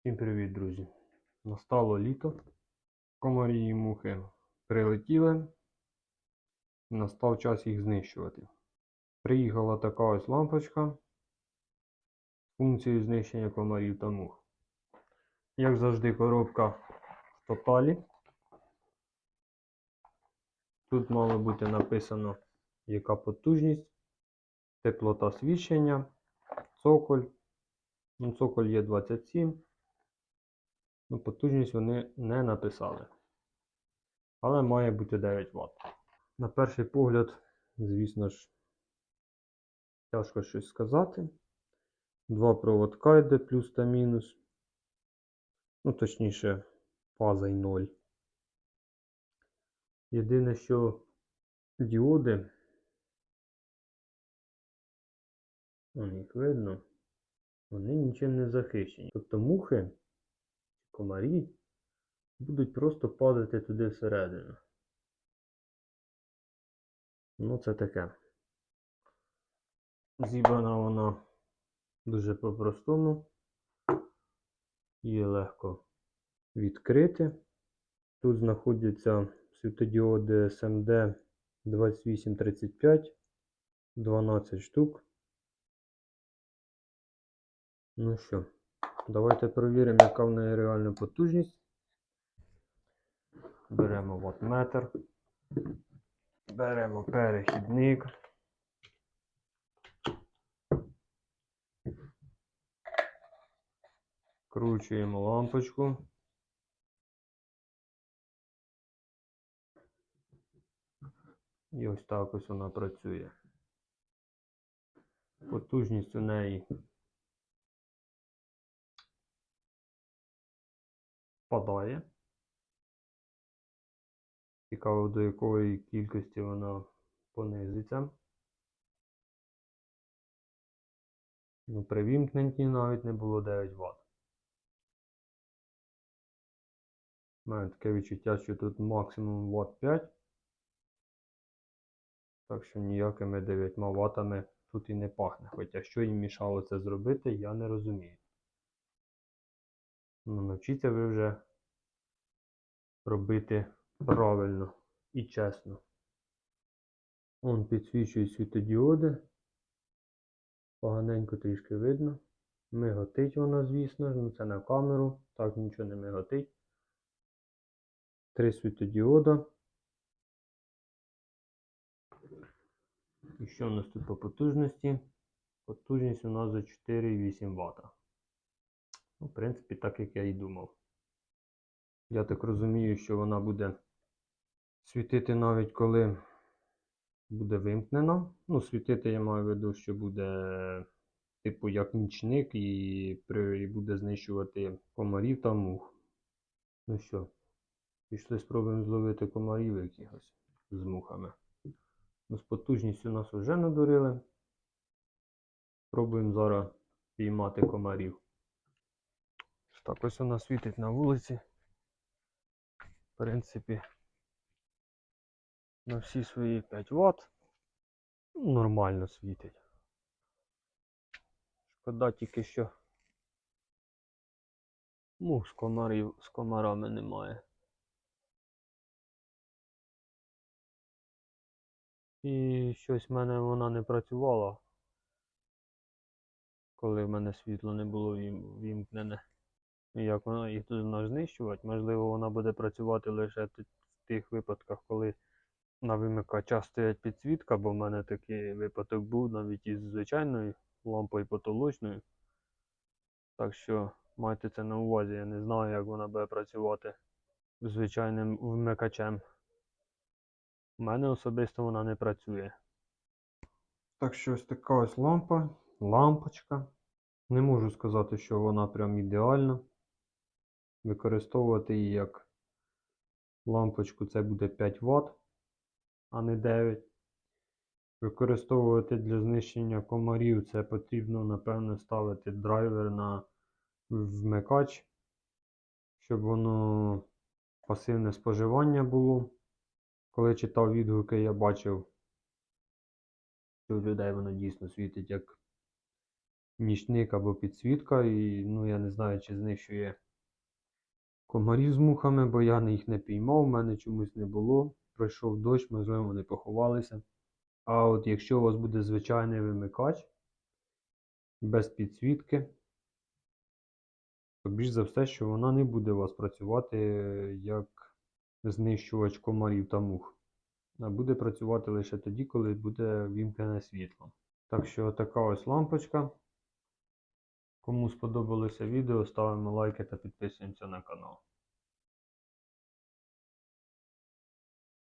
Всім привіт, друзі! Настало літо. Комарі і мухи прилетіли. Настав час їх знищувати. Приїхала така ось лампочка з функцією знищення комарів та мух. Як завжди, коробка в тоталі. Тут мало бути написано, яка потужність, теплота свідчення, цоколь. Ну, цоколь є 27. Ну, потужність вони не написали. Але має бути 9 Вт. На перший погляд, звісно ж, тяжко щось сказати. Два проводка йде плюс та мінус. Ну, точніше, фаза й 0. Єдине, що діоди, вон їх видно, вони нічим не захищені. Тобто мухи комарі будуть просто падати туди всередину. Ну, це таке. Зібрана вона дуже по-простому. Її легко відкрити. Тут знаходяться світодіоди SMD 2835, 12 штук. Ну що, Давайте перевіримо, яка в неї реальна потужність. Беремо ваттметр. Беремо перехідник. Кручуємо лампочку. І ось так ось вона працює. Потужність у неї впадає. Цікаво, до якої кількості вона понизиться. Ну, при вімкненні навіть не було 9 Вт. Мене таке відчуття, що тут максимум Вт 5. Так що ніякими 9 Вт тут і не пахне. Хоча що їм мішало це зробити, я не розумію. Ну, навчіться ви вже робити правильно і чесно. Он підсвічує світодіоди. Поганенько трішки видно. Миготить вона, звісно ну це на камеру, так нічого не миготить. Три світодіода. І що у нас тут по потужності? Потужність у нас за 4,8 Вт. Ну, в принципі, так як я і думав. Я так розумію, що вона буде світити навіть коли буде вимкнена. Ну, світити я маю в виду, що буде, типу, як нічник і, при, і буде знищувати комарів та мух. Ну що, пішли спробуємо зловити комарів якихось з мухами. Ну, з потужністю нас вже надурили. Спробуємо зараз піймати комарів. Так, ось вона світить на вулиці. В принципі, на всі свої 5 Вт. Нормально світить. Шкода тільки що. Мух з комарів з комарами немає. І щось в мене вона не працювала, коли в мене світло не було вім- вімкнене. Як вона їх тут знищувати? Можливо, вона буде працювати лише в тих випадках, коли на вимикача стоять підсвітка, бо в мене такий випадок був навіть із звичайною лампою потолочною. Так що майте це на увазі, я не знаю, як вона буде працювати звичайним вмикачем. У мене особисто вона не працює. Так що ось така ось лампа, лампочка. Не можу сказати, що вона прям ідеальна. Використовувати її як лампочку це буде 5 Вт, а не 9. Використовувати для знищення комарів це потрібно, напевно, ставити драйвер на вмикач, щоб воно пасивне споживання було. Коли читав відгуки, я бачив, що у людей воно дійсно світить як нічник або підсвітка, і ну я не знаю, чи знищує комарів з мухами, бо я їх не піймав, в мене чомусь не було. Пройшов дощ, можливо, вони поховалися. А от якщо у вас буде звичайний вимикач без підсвітки, то більш за все, що вона не буде у вас працювати е, як знищувач комарів та мух. А буде працювати лише тоді, коли буде вімкнене світло. Так що така ось лампочка. Кому сподобалося відео, ставимо лайки та підписуємося на канал.